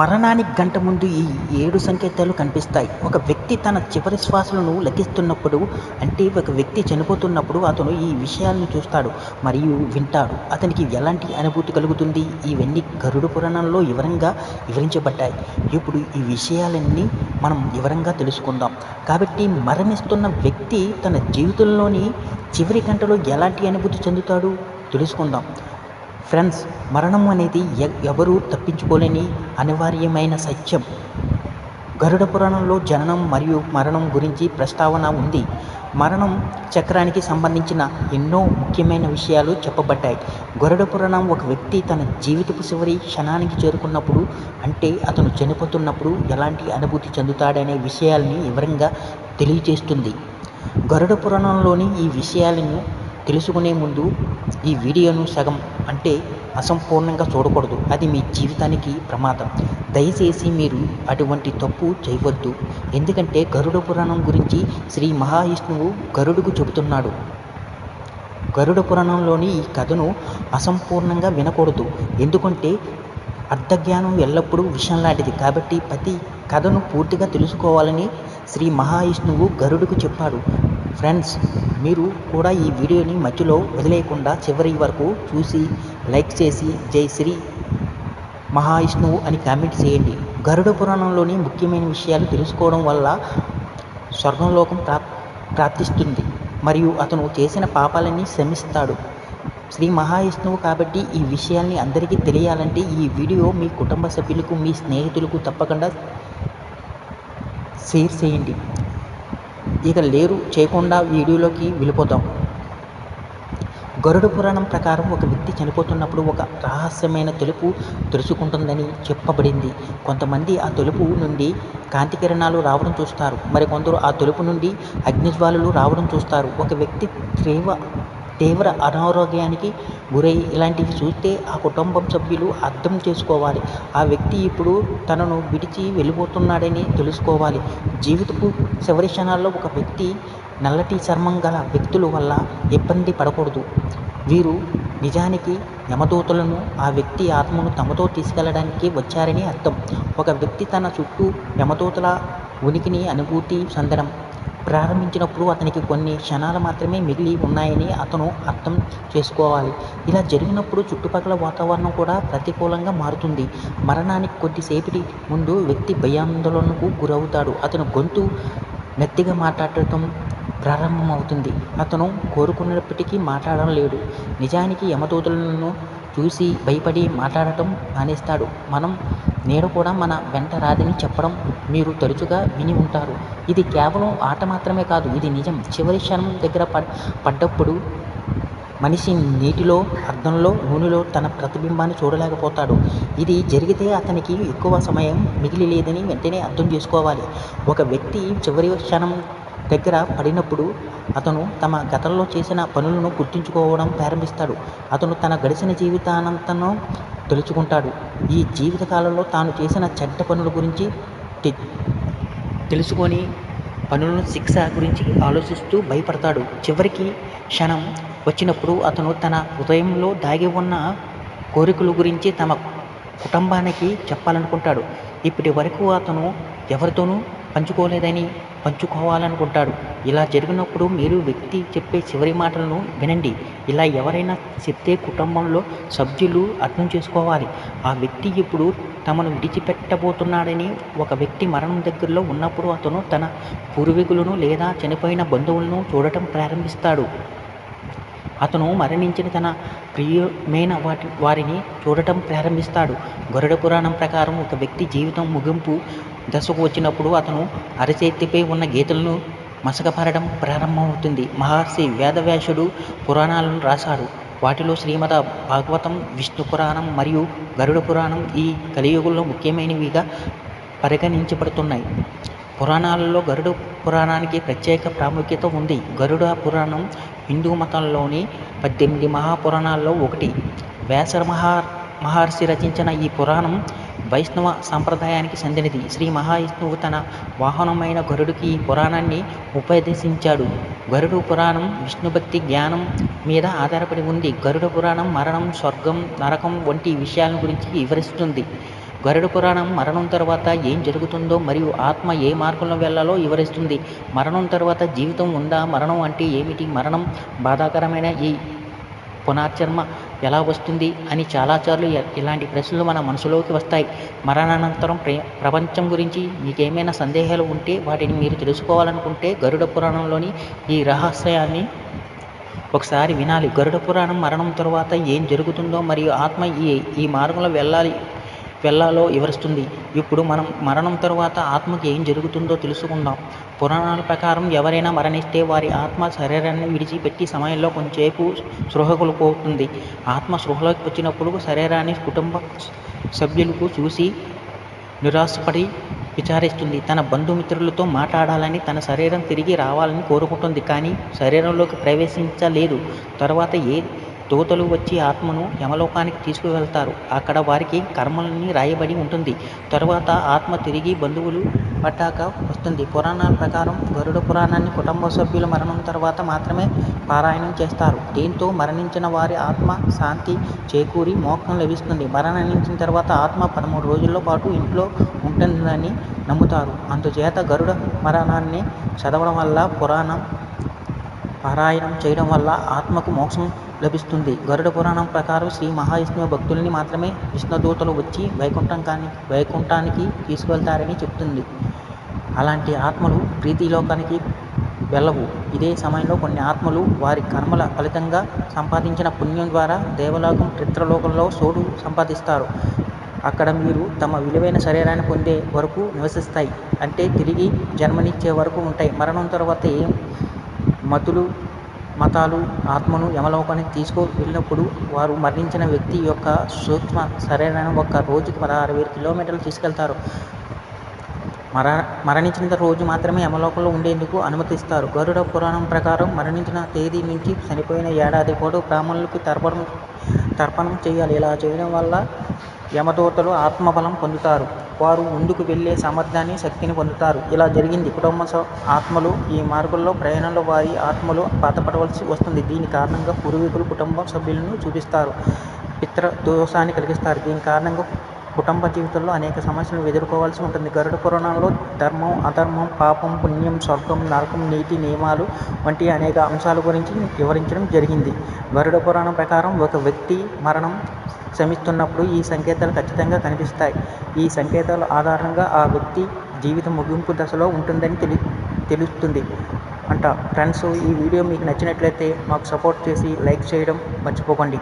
మరణానికి గంట ముందు ఈ ఏడు సంకేతాలు కనిపిస్తాయి. ఒక వ్యక్తి తన చివరి శ్వాసలను లెక్కిస్తున్నప్పుడు అంటే ఒక వ్యక్తి చనిపోతున్నప్పుడు అతను ఈ విషయాలను చూస్తాడు మరియు వింటాడు. అతనికి ఎలాంటి అనుభూతి కలుగుతుంది? ఇవన్నీ గరుడ పురాణంలో వివరంగా వివరించబడ్డాయి. ఇప్పుడు ఈ విషయాలన్నీ మనం వివరంగా తెలుసుకుందాం. కాబట్టి మరణిస్తున్న వ్యక్తి తన జీవితంలోని చివరి గంటలో ఎలాంటి అనుభూతి చెందుతాడు? తెలుసుకుందాం. ఫ్రెండ్స్ మరణం అనేది ఎవరూ తప్పించుకోలేని అనివార్యమైన సత్యం. గరుడ పురాణంలో జననం మరియు మరణం గురించి ప్రస్తావన ఉంది. మరణం చక్రానికి సంబంధించిన ఎన్నో ముఖ్యమైన విషయాలు చెప్పబడ్డాయి. గరుడ పురాణం ఒక వ్యక్తి తన జీవితపు చివరి క్షణానికి చేరుకున్నప్పుడు అంటే అతను చనిపోతున్నప్పుడు ఎలాంటి అనుభూతి చెందుతాడనే విషయాల్ని వివరంగా తెలియజేస్తుంది. గరుడ పురాణంలోని ఈ విషయాలను తెలుసుకునే ముందు ఈ వీడియోను సగం అంటే అసంపూర్ణంగా చూడకూడదు. అది మీ జీవితానికి ప్రమాదం. దయచేసి మీరు అటువంటి తప్పు చేయవద్దు. ఎందుకంటే గరుడ పురాణం గురించి శ్రీ మహావిష్ణువు గరుడుకు చెబుతున్నాడు. గరుడ పురాణంలోని ఈ కథను అసంపూర్ణంగా వినకూడదు. ఎందుకంటే అర్ధజ్ఞానం ఎల్లప్పుడూ విషయం లాంటిది. కాబట్టి ప్రతి కథను పూర్తిగా తెలుసుకోవాలని శ్రీ మహావిష్ణువు గరుడుకు చెప్పాడు. ఫ్రెండ్స్ మీరు కూడా ఈ వీడియోని మధ్యలో వదిలేయకుండా చివరి వరకు చూసి లైక్ చేసి జై శ్రీ మహావిష్ణువు అని కామెంట్ చేయండి. గరుడ పురాణంలోని ముఖ్యమైన విషయాలు తెలుసుకోవడం వల్ల స్వర్గంలోకం ప్రా ప్రాప్తిస్తుంది. మరియు అతను చేసిన పాపాలన్నీ శ్రమిస్తాడు శ్రీ మహావిష్ణువు కాబట్టి ఈ విషయాల్ని అందరికీ తెలియాలంటే ఈ వీడియో మీ కుటుంబ సభ్యులకు మీ స్నేహితులకు తప్పకుండా షేర్ చేయండి. ఇక లేరు చేయకుండా వీడియోలోకి వెళ్ళిపోతాం గరుడ పురాణం ప్రకారం ఒక వ్యక్తి చనిపోతున్నప్పుడు ఒక రహస్యమైన తెలుపు తెరుచుకుంటుందని చెప్పబడింది. కొంతమంది ఆ తెలుపు నుండి కాంతి కిరణాలు రావడం చూస్తారు. మరి కొందరు ఆ తెలుపు నుండి అగ్నిజ్వాలలు రావడం చూస్తారు. ఒక వ్యక్తి తీవ్ర తీవ్ర అనారోగ్యానికి గురై ఇలాంటివి చూస్తే ఆ కుటుంబం సభ్యులు అర్థం చేసుకోవాలి. ఆ వ్యక్తి ఇప్పుడు తనను విడిచి వెళ్ళిపోతున్నాడని తెలుసుకోవాలి. జీవితపు చివరి క్షణాల్లో ఒక వ్యక్తి నల్లటి చర్మం గల వ్యక్తుల వల్ల ఇబ్బంది పడకూడదు. వీరు నిజానికి యమదూతలను ఆ వ్యక్తి ఆత్మను తమతో తీసుకెళ్ళడానికి వచ్చారని అర్థం. ఒక వ్యక్తి తన చుట్టూ యమదూతల ఉనికిని అనుభూతి చెందడం ప్రారంభించినప్పుడు అతనికి కొన్ని క్షణాలు మాత్రమే మిగిలి ఉన్నాయని అతను అర్థం చేసుకోవాలి. ఇలా జరిగినప్పుడు చుట్టుపక్కల వాతావరణం కూడా ప్రతికూలంగా మారుతుంది. మరణానికి కొద్దిసేపటి ముందు వ్యక్తి భయాందోళనకు గురవుతాడు. అతను గొంతు మెత్తిగా మాట్లాడటం ప్రారంభమవుతుంది. అతను కోరుకున్నప్పటికీ మాట్లాడడం లేడు. నిజానికి యమదూతలను చూసి భయపడి మాట్లాడటం మానేస్తాడు. మనం నేను కూడా మన వెంట రాదని చెప్పడం మీరు తరచుగా విని ఉంటారు. ఇది కేవలం ఆట మాత్రమే కాదు ఇది నిజం. చివరి క్షణం దగ్గర పడ్ పడ్డప్పుడు మనిషి నీటిలో అద్దంలో నూనెలో తన ప్రతిబింబాన్ని చూడలేకపోతాడు. ఇది జరిగితే అతనికి ఎక్కువ సమయం మిగిలి లేదని వెంటనే అర్థం చేసుకోవాలి. ఒక వ్యక్తి చివరి క్షణం దగ్గర పడినప్పుడు అతను తమ గతంలో చేసిన పనులను గుర్తుంచుకోవడం ప్రారంభిస్తాడు. అతను తన గడిచిన జీవితానంతను తెలుసుకుంటాడు. ఈ జీవితకాలంలో తాను చేసిన చెడ్డ పనుల గురించి తె- తెలుసుకొని పనులను శిక్ష గురించి ఆలోచిస్తూ భయపడతాడు. చివరికి క్షణం వచ్చినప్పుడు అతను తన హృదయంలో దాగి ఉన్న కోరికల గురించి తమ కుటుంబానికి చెప్పాలనుకుంటాడు. ఇప్పటి వరకు అతను ఎవరితోనూ పంచుకోలేదని పంచుకోవాలనుకుంటాడు. ఇలా జరిగినప్పుడు మీరు వ్యక్తి చెప్పే చివరి మాటలను వినండి. ఇలా ఎవరైనా చెప్తే కుటుంబంలో సభ్యులు అర్థం చేసుకోవాలి. ఆ వ్యక్తి ఇప్పుడు తమను విడిచిపెట్టబోతున్నాడని ఒక వ్యక్తి మరణం దగ్గరలో ఉన్నప్పుడు అతను తన పూర్వీకులను లేదా చనిపోయిన బంధువులను చూడటం ప్రారంభిస్తాడు. అతను మరణించిన తన ప్రియమైన వాటి వారిని చూడటం ప్రారంభిస్తాడు. గరుడ పురాణం ప్రకారం ఒక వ్యక్తి జీవితం ముగింపు దశకు వచ్చినప్పుడు అతను అరచేతిపై ఉన్న గీతలను మసకపారడం ప్రారంభమవుతుంది. మహర్షి వేదవ్యాసుడు పురాణాలను రాశాడు. వాటిలో శ్రీమద భాగవతం విష్ణు పురాణం మరియు గరుడ పురాణం ఈ కలియుగంలో ముఖ్యమైనవిగా పరిగణించబడుతున్నాయి. పురాణాలలో గరుడ పురాణానికి ప్రత్యేక ప్రాముఖ్యత ఉంది. గరుడ పురాణం హిందూ మతంలోని పద్దెనిమిది మహాపురాణాల్లో ఒకటి. వ్యాస మహా మహర్షి రచించిన ఈ పురాణం వైష్ణవ సాంప్రదాయానికి చెందినది శ్రీ మహావిష్ణువు తన వాహనమైన గరుడుకి ఈ పురాణాన్ని ఉపదేశించాడు. గరుడు పురాణం విష్ణుభక్తి జ్ఞానం మీద ఆధారపడి ఉంది. గరుడ పురాణం మరణం స్వర్గం నరకం వంటి విషయాల గురించి వివరిస్తుంది. గరుడ పురాణం మరణం తర్వాత ఏం జరుగుతుందో మరియు ఆత్మ ఏ మార్గంలో వెళ్ళాలో వివరిస్తుంది. మరణం తర్వాత జీవితం ఉందా మరణం అంటే ఏమిటి? మరణం బాధాకరమైన ఈ పునర్జన్మ ఎలా వస్తుంది అని చాలాసార్లు ఇలాంటి ప్రశ్నలు మన మనసులోకి వస్తాయి. మరణానంతరం ప్రపంచం గురించి మీకేమైనా సందేహాలు ఉంటే వాటిని మీరు తెలుసుకోవాలనుకుంటే గరుడ పురాణంలోని ఈ రహస్యాన్ని ఒకసారి వినాలి. గరుడ పురాణం మరణం తర్వాత ఏం జరుగుతుందో మరియు ఆత్మ ఈ ఈ మార్గంలో వెళ్ళాలి వెళ్ళాలో వివరిస్తుంది. ఇప్పుడు మనం మరణం తరువాత ఆత్మకి ఏం జరుగుతుందో తెలుసుకుందాం. పురాణాల ప్రకారం ఎవరైనా మరణిస్తే వారి ఆత్మ శరీరాన్ని విడిచిపెట్టి సమయంలో కొంచెంసేపు స్పృహ కోల్పోతుంది ఆత్మ స్పృహలోకి వచ్చినప్పుడు శరీరాన్ని కుటుంబ సభ్యులకు చూసి నిరాశపడి విచారిస్తుంది. తన బంధుమిత్రులతో మాట్లాడాలని తన శరీరం తిరిగి రావాలని కోరుకుంటుంది. కానీ శరీరంలోకి ప్రవేశించలేదు. తర్వాత ఏ దూతలు వచ్చి ఆత్మను యమలోకానికి తీసుకువెళ్తారు. అక్కడ వారికి కర్మలని రాయబడి ఉంటుంది. తర్వాత ఆత్మ తిరిగి బంధువులు పట్టాక వస్తుంది. పురాణాల ప్రకారం గరుడ పురాణాన్ని కుటుంబ సభ్యుల మరణం తర్వాత మాత్రమే పారాయణం చేస్తారు. దీంతో మరణించిన వారి ఆత్మ శాంతి చేకూరి మోక్షం లభిస్తుంది. మరణించిన తర్వాత ఆత్మ పదమూడు రోజుల పాటు ఇంట్లో ఉంటుందని నమ్ముతారు. అందుచేత గరుడ మరణాన్ని చదవడం వల్ల పురాణం పారాయణం చేయడం వల్ల ఆత్మకు మోక్షం లభిస్తుంది. గరుడ పురాణం ప్రకారం శ్రీ మహావిష్ణువు భక్తుల్ని మాత్రమే విష్ణుదూతలు వచ్చి వైకుంఠం కాని వైకుంఠానికి తీసుకువెళ్తారని చెప్తుంది. అలాంటి ఆత్మలు ప్రీతిలోకానికి వెళ్ళవు. ఇదే సమయంలో కొన్ని ఆత్మలు వారి కర్మల ఫలితంగా సంపాదించిన పుణ్యం ద్వారా దేవలోకం పిత్రలోకంలో సోడు సంపాదిస్తారు. అక్కడ మీరు తమ విలువైన శరీరాన్ని పొందే వరకు నివసిస్తాయి. అంటే తిరిగి జన్మనిచ్చే వరకు ఉంటాయి. మరణం తర్వాత ఏం మతులు మతాలు ఆత్మను యమలోకానికి తీసుకు వెళ్ళినప్పుడు వారు మరణించిన వ్యక్తి యొక్క సూక్ష్మ శరీరాన్ని ఒక రోజుకి పదహారు వేల కిలోమీటర్లు తీసుకెళ్తారు. మర మరణించిన రోజు మాత్రమే యమలోకంలో ఉండేందుకు అనుమతిస్తారు. గరుడ పురాణం ప్రకారం మరణించిన తేదీ నుంచి చనిపోయిన ఏడాది పాటు బ్రాహ్మణులకు తర్పణం తర్పణం చేయాలి. ఇలా చేయడం వల్ల యమదూతలు ఆత్మబలం పొందుతారు. వారు ముందుకు వెళ్ళే సామర్థ్యాన్ని శక్తిని పొందుతారు. ఇలా జరిగింది. కుటుంబ ఆత్మలు ఈ మార్గంలో ప్రయాణంలో వారి ఆత్మలు బాధపడవలసి వస్తుంది. దీని కారణంగా పూర్వీకులు కుటుంబ సభ్యులను చూపిస్తారు. పిత్ర దోషాన్ని కలిగిస్తారు. దీని కారణంగా కుటుంబ జీవితంలో అనేక సమస్యలను ఎదుర్కోవాల్సి ఉంటుంది. గరుడ పురాణంలో ధర్మం అధర్మం పాపం పుణ్యం స్వర్గం నరకం నీతి నియమాలు వంటి అనేక అంశాల గురించి వివరించడం జరిగింది. గరుడ పురాణం ప్రకారం ఒక వ్యక్తి మరణం శ్రమిస్తున్నప్పుడు ఈ సంకేతాలు ఖచ్చితంగా కనిపిస్తాయి. ఈ సంకేతాల ఆధారంగా ఆ వ్యక్తి జీవితం ముగింపు దశలో ఉంటుందని తెలి తెలుస్తుంది అంట. ఫ్రెండ్స్ ఈ వీడియో మీకు నచ్చినట్లయితే మాకు సపోర్ట్ చేసి లైక్ చేయడం మర్చిపోకండి.